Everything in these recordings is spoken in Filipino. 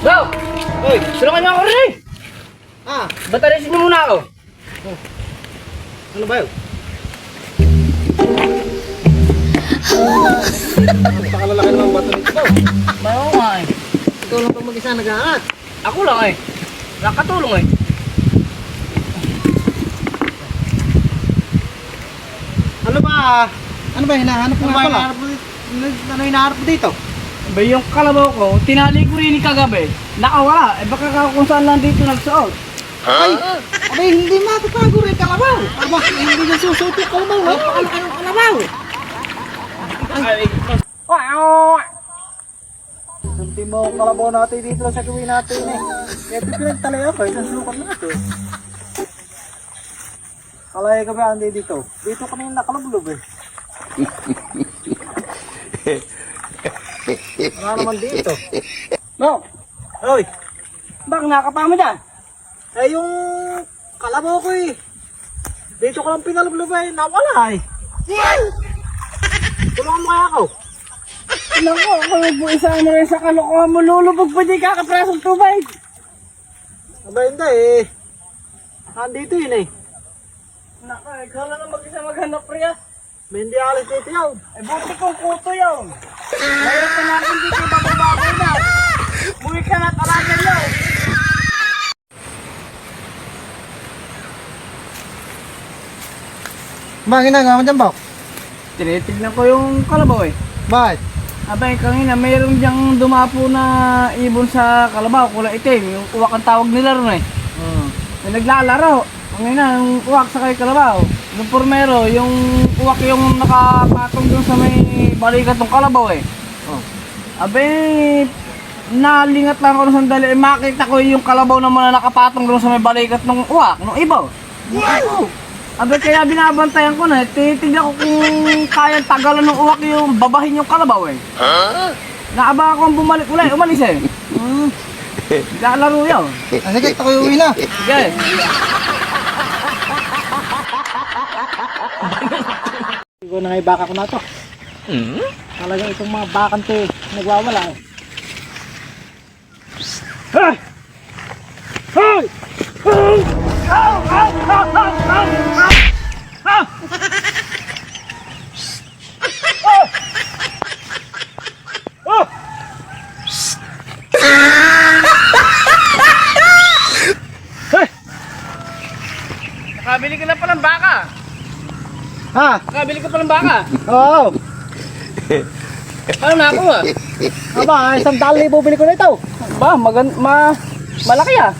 Go! Uy, tulungan niyo ako rin! Ah, Bataresin niyo muna ako. ano ba yun? Napakalalaki naman bato nito. Bayo nga eh. Ikaw lang pa mag-isa nag-aangat. Ako lang eh. Nakatulong eh. Ano ba? Ano ba hinahanap mo nga pala? Ano hinahanap mo dito? Ba yung kalabaw ko, tinali ko rin kagabi. Nakawala. Eh baka ka kung saan lang dito nagsuot. Ay, abay, hindi matatago rin kalabaw. Aba, hindi na susuot yung kalabaw. Napakalaki ng kalabaw. Sunti mo kalabaw natin dito lang sa gawin natin eh. Kaya ito pinagtalay ako, isang sukat natin. Kalay ka ba andi dito? Dito kami nakalublob eh. Wala naman dito. No, Hoy, baka nakapama dyan. eh yung kalabaw ko eh. Dito ko lang pinalublob eh, nawala eh. Tulungan mo kaya ako. Naku, ako nagbuisa mo rin sa kalokohan mo. Lulubog pa di kakapresong tubig. Aba hindi eh. Nandito yun eh. Naku, ikaw na lang mag-isa maghanap priya. May hindi alis dito yun. Eh, buti kong kuto yun. Mayroon pa natin dito bababagay na. Muwi ka na at alagan yun. Bakit ginagawa mo dyan, Bok? Tinitignan ko yung kalabaw eh. Bakit? Abay, kanina mayroon diyang dumapo na ibon sa kalabaw, kulay itim. Yung uwak ang tawag nila ron eh. Hmm. May naglalaro. Kanina, yung uwak sa kay kalabaw. Yung pormero, yung uwak yung nakapatong dun sa may balikat ng kalabaw eh. Oh. Abay, nalingat lang ako ng sandali. Eh, makita ko yung kalabaw naman na nakapatong doon sa may balikat ng uwak, ng ibaw. Wow! Abay, kaya binabantayan ko na. Titignan ko kung kaya tagalan ng uwak yung babahin yung kalabaw eh. Naaba akong bumalik ulit, umalis eh. Hmm. Lalaro yun. Ah, sige, ako uwi na. Sige. Siguro na nga yung baka ko na to. Talagang itong mga bakante nagwawala eh. Hey! Hey! Nakabili ka na palang baka. Ha? Nakabili ka palang baka. Oo. Paano na ako ah? Aba, isang dali bubili ko na ito. Ba, magan ma malaki ah.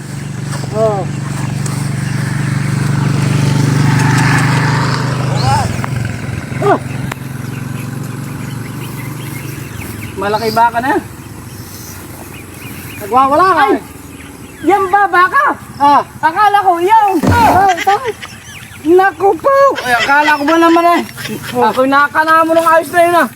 Oo. Oh. Malaki baka na. Nagwawala ka Ay! Yan ba baka? Ah, Akala ko yan. ah, Naku po. Ay, akala ko ba naman eh. Ako nakakana mo ng ayos na yun ah.